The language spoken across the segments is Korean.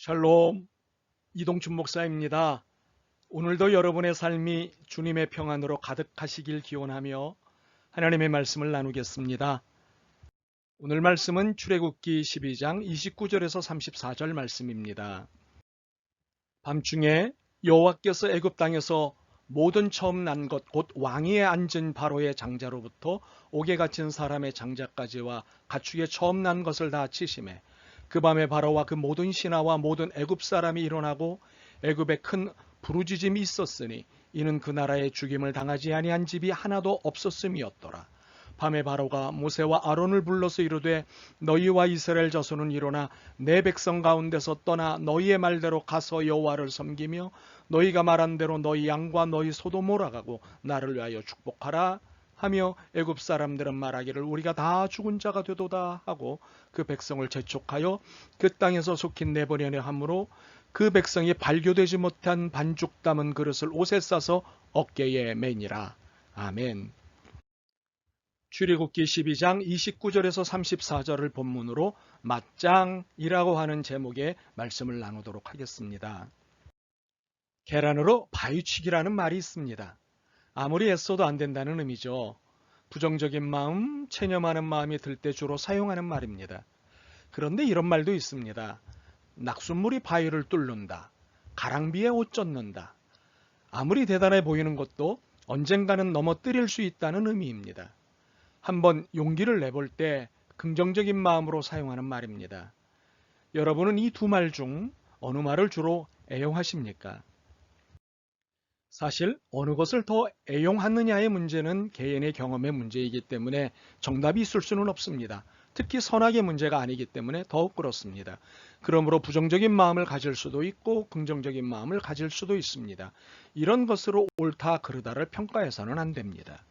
샬롬 이동춘 목사입니다. 오늘도 여러분의 삶이 주님의 평안으로 가득하시길 기원하며 하나님의 말씀을 나누겠습니다. 오늘 말씀은 출애굽기 12장 29절에서 34절 말씀입니다. 밤중에 여호와께서 애굽 땅에서 모든 처음 난 것 곧 왕위에 앉은 바로의 장자로부터 옥에 갇힌 사람의 장자까지와 가축의 처음 난 것을 다 치심해 그 밤에 바로와 그 모든 신하와 모든 애굽 사람이 일어나고 애굽에 큰 부르짖음이 있었으니 이는 그 나라의 죽임을 당하지 아니한 집이 하나도 없었음이었더라. 밤에 바로가 모세와 아론을 불러서 이르되 너희와 이스라엘 자손은 일어나 내 백성 가운데서 떠나 너희의 말대로 가서 여호와를 섬기며 너희가 말한 대로 너희 양과 너희 소도 몰아가고 나를 위하여 축복하라 하며 애굽 사람들은 말하기를 우리가 다 죽은 자가 되도다 하고 그 백성을 재촉하여 그 땅에서 속히 내버려내 함으로 그 백성이 발교되지 못한 반죽 담은 그릇을 옷에 싸서 어깨에 매니라. 아멘. 출애굽기 12장 29절에서 34절을 본문으로 맞짱이라고 하는 제목의 말씀을 나누도록 하겠습니다. 계란으로 바위치기라는 말이 있습니다. 아무리 애써도 안 된다는 의미죠. 부정적인 마음, 체념하는 마음이 들 때 주로 사용하는 말입니다. 그런데 이런 말도 있습니다. 낙숫물이 바위를 뚫는다. 가랑비에 옷 젖는다. 아무리 대단해 보이는 것도 언젠가는 넘어뜨릴 수 있다는 의미입니다. 한번 용기를 내볼 때 긍정적인 마음으로 사용하는 말입니다. 여러분은 이 두 말 중 어느 말을 주로 애용하십니까? 사실 어느 것을 더 애용하느냐의 문제는 개인의 경험의 문제이기 때문에 정답이 있을 수는 없습니다. 특히 선악의 문제가 아니기 때문에 더욱 그렇습니다. 그러므로 부정적인 마음을 가질 수도 있고 긍정적인 마음을 가질 수도 있습니다. 이런 것으로 옳다 그르다를 평가해서는 안 됩니다.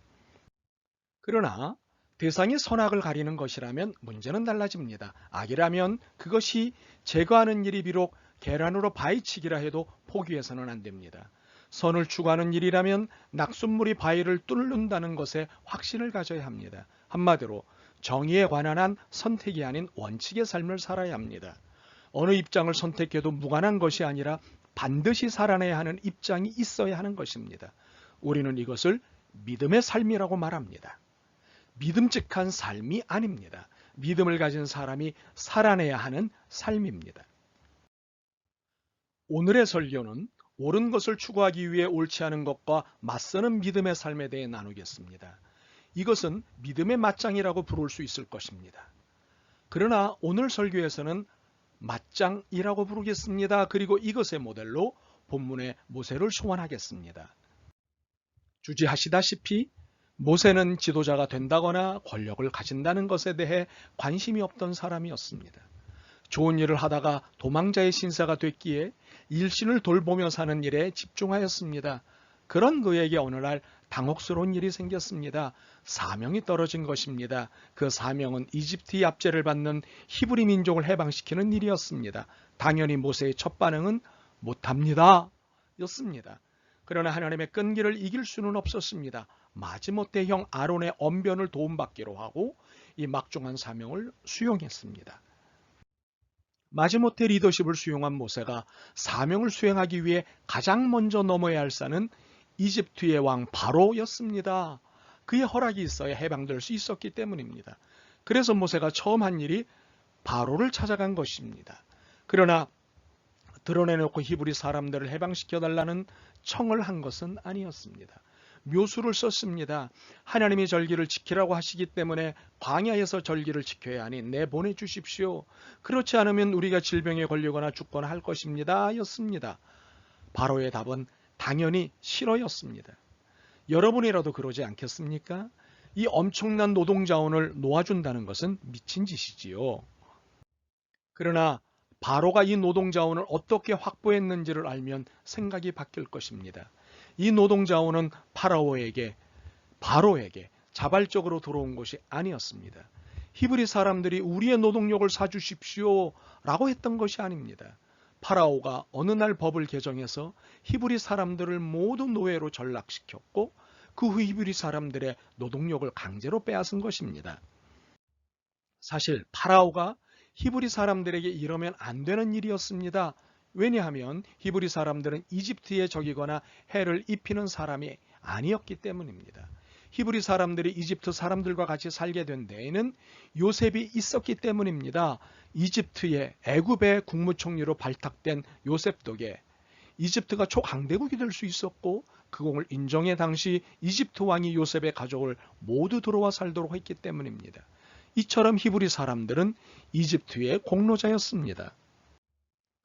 그러나 대상이 선악을 가리는 것이라면 문제는 달라집니다. 악이라면 그것이 제거하는 일이 비록 계란으로 바위치기라 해도 포기해서는 안 됩니다. 선을 추구하는 일이라면 낙숫물이 바위를 뚫는다는 것에 확신을 가져야 합니다. 한마디로 정의에 관한 한 선택이 아닌 원칙의 삶을 살아야 합니다. 어느 입장을 선택해도 무관한 것이 아니라 반드시 살아내야 하는 입장이 있어야 하는 것입니다. 우리는 이것을 믿음의 삶이라고 말합니다. 믿음직한 삶이 아닙니다. 믿음을 가진 사람이 살아내야 하는 삶입니다. 오늘의 설교는 옳은 것을 추구하기 위해 옳지 않은 것과 맞서는 믿음의 삶에 대해 나누겠습니다. 이것은 믿음의 맞짱이라고 부를 수 있을 것입니다. 그러나 오늘 설교에서는 맞짱이라고 부르겠습니다. 그리고 이것의 모델로 본문의 모세를 소환하겠습니다. 주지하시다시피 모세는 지도자가 된다거나 권력을 가진다는 것에 대해 관심이 없던 사람이었습니다. 좋은 일을 하다가 도망자의 신사가 됐기에 일신을 돌보며 사는 일에 집중하였습니다. 그런 그에게 어느 날 당혹스러운 일이 생겼습니다. 사명이 떨어진 것입니다. 그 사명은 이집트의 압제를 받는 히브리 민족을 해방시키는 일이었습니다. 당연히 모세의 첫 반응은 못합니다. 였습니다. 그러나 하나님의 끈기를 이길 수는 없었습니다. 마지못해 형 아론의 언변을 도움받기로 하고 이 막중한 사명을 수용했습니다. 마지못해 리더십을 수용한 모세가 사명을 수행하기 위해 가장 먼저 넘어야 할 산은 이집트의 왕 바로였습니다. 그의 허락이 있어야 해방될 수 있었기 때문입니다. 그래서 모세가 처음 한 일이 바로를 찾아간 것입니다. 그러나 드러내놓고 히브리 사람들을 해방시켜 달라는 청을 한 것은 아니었습니다. 묘수를 썼습니다. 하나님이 절기를 지키라고 하시기 때문에 광야에서 절기를 지켜야 하니 내보내 주십시오. 그렇지 않으면 우리가 질병에 걸리거나 죽거나 할 것입니다. 였습니다. 바로의 답은 당연히 싫어였습니다. 여러분이라도 그러지 않겠습니까? 이 엄청난 노동 자원을 놓아준다는 것은 미친 짓이지요. 그러나 바로가 이 노동 자원을 어떻게 확보했는지를 알면 생각이 바뀔 것입니다. 이 노동 자원은 파라오에게 바로에게 자발적으로 들어온 것이 아니었습니다. 히브리 사람들이 우리의 노동력을 사주십시오 라고 했던 것이 아닙니다. 파라오가 어느 날 법을 개정해서 히브리 사람들을 모두 노예로 전락시켰고 그 후 히브리 사람들의 노동력을 강제로 빼앗은 것입니다. 사실 파라오가 히브리 사람들에게 이러면 안 되는 일이었습니다. 왜냐하면 히브리 사람들은 이집트의 적이거나 해를 입히는 사람이 아니었기 때문입니다. 히브리 사람들이 이집트 사람들과 같이 살게 된 데에는 요셉이 있었기 때문입니다. 이집트의 애굽의 국무총리로 발탁된 요셉 덕에 이집트가 초강대국이 될 수 있었고 그 공을 인정해 당시 이집트 왕이 요셉의 가족을 모두 들어와 살도록 했기 때문입니다. 이처럼 히브리 사람들은 이집트의 공로자였습니다.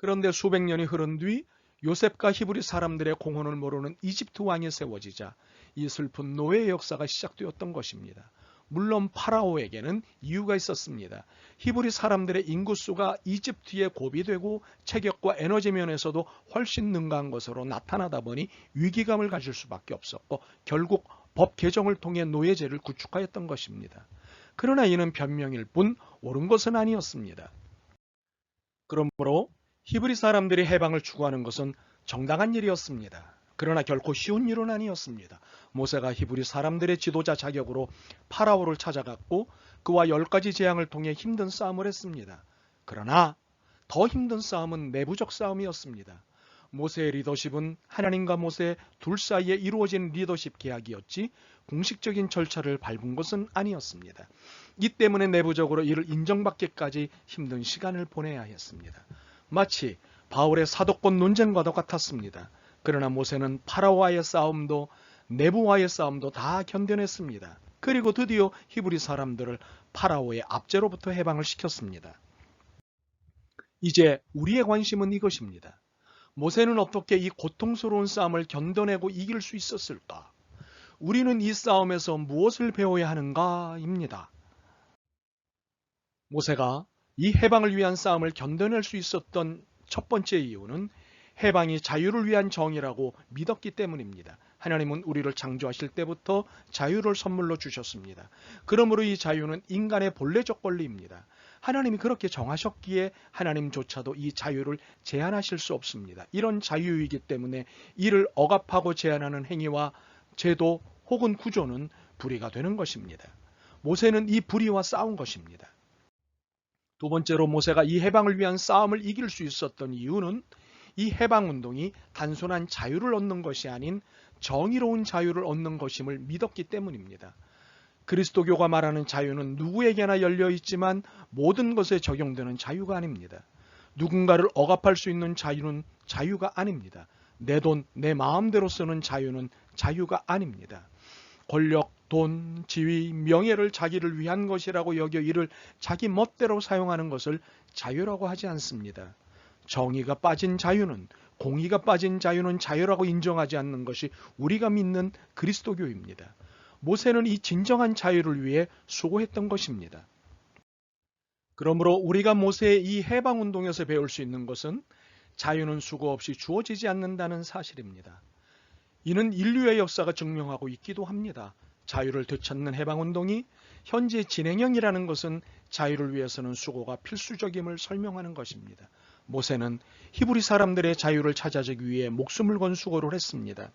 그런데 수백 년이 흐른 뒤 요셉과 히브리 사람들의 공헌을 모르는 이집트 왕이 세워지자 이 슬픈 노예의 역사가 시작되었던 것입니다. 물론 파라오에게는 이유가 있었습니다. 히브리 사람들의 인구수가 이집트에 고비되고 체격과 에너지 면에서도 훨씬 능가한 것으로 나타나다 보니 위기감을 가질 수밖에 없었고 결국 법 개정을 통해 노예제를 구축하였던 것입니다. 그러나 이는 변명일 뿐 옳은 것은 아니었습니다. 그러므로 히브리 사람들이 해방을 추구하는 것은 정당한 일이었습니다. 그러나 결코 쉬운 일은 아니었습니다. 모세가 히브리 사람들의 지도자 자격으로 파라오를 찾아갔고 그와 열 가지 재앙을 통해 힘든 싸움을 했습니다. 그러나 더 힘든 싸움은 내부적 싸움이었습니다. 모세의 리더십은 하나님과 모세 둘 사이에 이루어진 리더십 계약이었지 공식적인 절차를 밟은 것은 아니었습니다. 이 때문에 내부적으로 이를 인정받기까지 힘든 시간을 보내야 했습니다. 마치 바울의 사도권 논쟁과도 같았습니다. 그러나 모세는 파라오와의 싸움도 내부와의 싸움도 다 견뎌냈습니다. 그리고 드디어 히브리 사람들을 파라오의 압제로부터 해방을 시켰습니다. 이제 우리의 관심은 이것입니다. 모세는 어떻게 이 고통스러운 싸움을 견뎌내고 이길 수 있었을까? 우리는 이 싸움에서 무엇을 배워야 하는가입니다. 모세가 이 해방을 위한 싸움을 견뎌낼 수 있었던 첫 번째 이유는 해방이 자유를 위한 정의라고 믿었기 때문입니다. 하나님은 우리를 창조하실 때부터 자유를 선물로 주셨습니다. 그러므로 이 자유는 인간의 본래적 권리입니다. 하나님이 그렇게 정하셨기에 하나님조차도 이 자유를 제한하실 수 없습니다. 이런 자유이기 때문에 이를 억압하고 제한하는 행위와 제도 혹은 구조는 불의가 되는 것입니다. 모세는 이 불의와 싸운 것입니다. 두 번째로 모세가 이 해방을 위한 싸움을 이길 수 있었던 이유는 이 해방 운동이 단순한 자유를 얻는 것이 아닌 정의로운 자유를 얻는 것임을 믿었기 때문입니다. 그리스도교가 말하는 자유는 누구에게나 열려 있지만 모든 것에 적용되는 자유가 아닙니다. 누군가를 억압할 수 있는 자유는 자유가 아닙니다. 내 돈, 내 마음대로 쓰는 자유는 자유가 아닙니다. 권력, 돈, 지위, 명예를 자기를 위한 것이라고 여겨 이를 자기 멋대로 사용하는 것을 자유라고 하지 않습니다. 정의가 빠진 자유는 공의가 빠진 자유는 자유라고 인정하지 않는 것이 우리가 믿는 그리스도교입니다. 모세는 이 진정한 자유를 위해 수고했던 것입니다. 그러므로 우리가 모세의 이 해방 운동에서 배울 수 있는 것은 자유는 수고 없이 주어지지 않는다는 사실입니다. 이는 인류의 역사가 증명하고 있기도 합니다. 자유를 되찾는 해방 운동이 현재 진행형이라는 것은 자유를 위해서는 수고가 필수적임을 설명하는 것입니다. 모세는 히브리 사람들의 자유를 찾아주기 위해 목숨을 건 수고를 했습니다.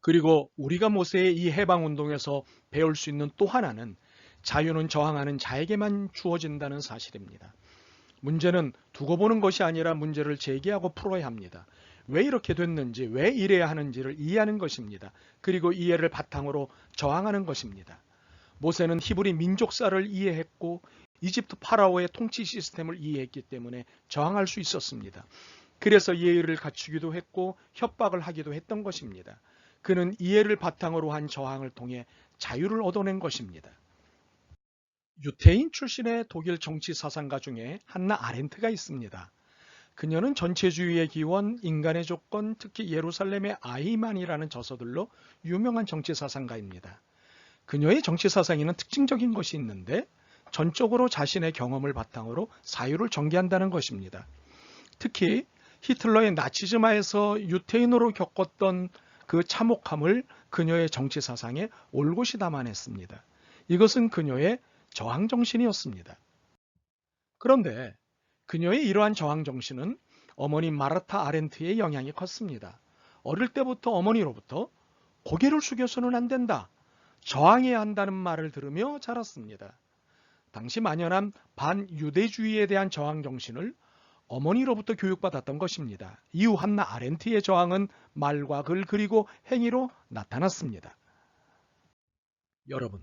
그리고 우리가 모세의 이 해방 운동에서 배울 수 있는 또 하나는 자유는 저항하는 자에게만 주어진다는 사실입니다. 문제는 두고 보는 것이 아니라 문제를 제기하고 풀어야 합니다. 왜 이렇게 됐는지, 왜 이래야 하는지를 이해하는 것입니다. 그리고 이해를 바탕으로 저항하는 것입니다. 모세는 히브리 민족사를 이해했고 이집트 파라오의 통치 시스템을 이해했기 때문에 저항할 수 있었습니다. 그래서 예의를 갖추기도 했고 협박을 하기도 했던 것입니다. 그는 이해를 바탕으로 한 저항을 통해 자유를 얻어낸 것입니다. 유태인 출신의 독일 정치 사상가 중에 한나 아렌트가 있습니다. 그녀는 전체주의의 기원, 인간의 조건, 특히 예루살렘의 아이만이라는 저서들로 유명한 정치 사상가입니다. 그녀의 정치 사상에는 특징적인 것이 있는데 전적으로 자신의 경험을 바탕으로 사유를 전개한다는 것입니다. 특히 히틀러의 나치즘하에서 유태인으로 겪었던 그 참혹함을 그녀의 정치 사상에 올곧이 담아냈습니다. 이것은 그녀의 저항 정신이었습니다. 그런데 그녀의 이러한 저항 정신은 어머니 마르타 아렌트의 영향이 컸습니다. 어릴 때부터 어머니로부터 고개를 숙여서는 안 된다. 저항해야 한다는 말을 들으며 자랐습니다. 당시 만연한 반유대주의에 대한 저항 정신을 어머니로부터 교육받았던 것입니다. 이후 한나 아렌트의 저항은 말과 글 그리고 행위로 나타났습니다. 여러분,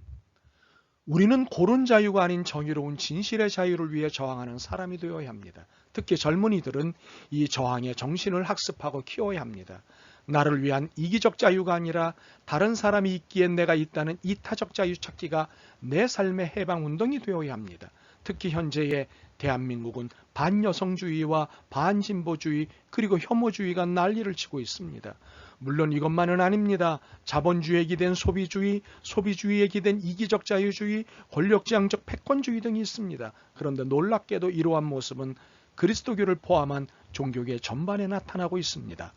우리는 고른 자유가 아닌 정의로운 진실의 자유를 위해 저항하는 사람이 되어야 합니다. 특히 젊은이들은 이 저항의 정신을 학습하고 키워야 합니다. 나를 위한 이기적 자유가 아니라 다른 사람이 있기엔 내가 있다는 이타적 자유 찾기가 내 삶의 해방 운동이 되어야 합니다. 특히 현재의 대한민국은 반여성주의와 반진보주의 그리고 혐오주의가 난리를 치고 있습니다. 물론 이것만은 아닙니다. 자본주의에 기댄 소비주의, 소비주의에 기댄 이기적 자유주의, 권력지향적 패권주의 등이 있습니다. 그런데 놀랍게도 이러한 모습은 그리스도교를 포함한 종교계 전반에 나타나고 있습니다.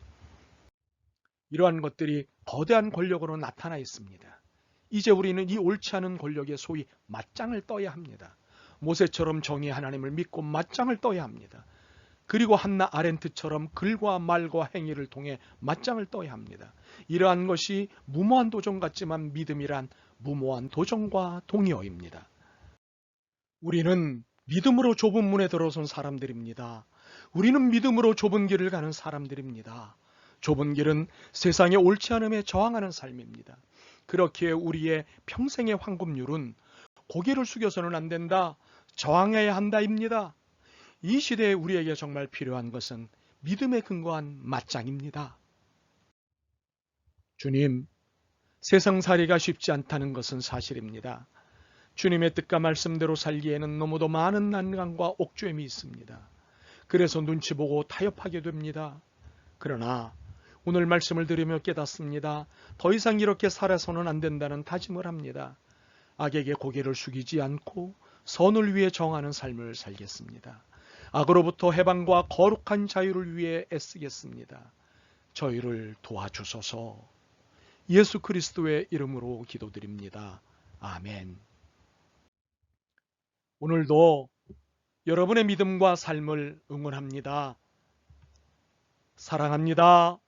이러한 것들이 거대한 권력으로 나타나 있습니다. 이제 우리는 이 옳지 않은 권력에 소위 맞짱을 떠야 합니다. 모세처럼 정의 하나님을 믿고 맞짱을 떠야 합니다. 그리고 한나 아렌트처럼 글과 말과 행위를 통해 맞짱을 떠야 합니다. 이러한 것이 무모한 도전 같지만 믿음이란 무모한 도전과 동의어입니다. 우리는 믿음으로 좁은 문에 들어선 사람들입니다. 우리는 믿음으로 좁은 길을 가는 사람들입니다. 좁은 길은 세상의 옳지 않음에 저항하는 삶입니다. 그렇기에 우리의 평생의 황금률은 고개를 숙여서는 안 된다. 저항해야 한다입니다. 이 시대에 우리에게 정말 필요한 것은 믿음에 근거한 맞짱입니다. 주님, 세상살이가 쉽지 않다는 것은 사실입니다. 주님의 뜻과 말씀대로 살기에는 너무도 많은 난관과 옥죄임이 있습니다. 그래서 눈치 보고 타협하게 됩니다. 그러나 오늘 말씀을 들으며 깨닫습니다. 더 이상 이렇게 살아서는 안 된다는 다짐을 합니다. 악에게 고개를 숙이지 않고 선을 위해 정하는 삶을 살겠습니다. 악으로부터 해방과 거룩한 자유를 위해 애쓰겠습니다. 저희를 도와주소서. 예수 그리스도의 이름으로 기도드립니다. 아멘. 오늘도 여러분의 믿음과 삶을 응원합니다. 사랑합니다.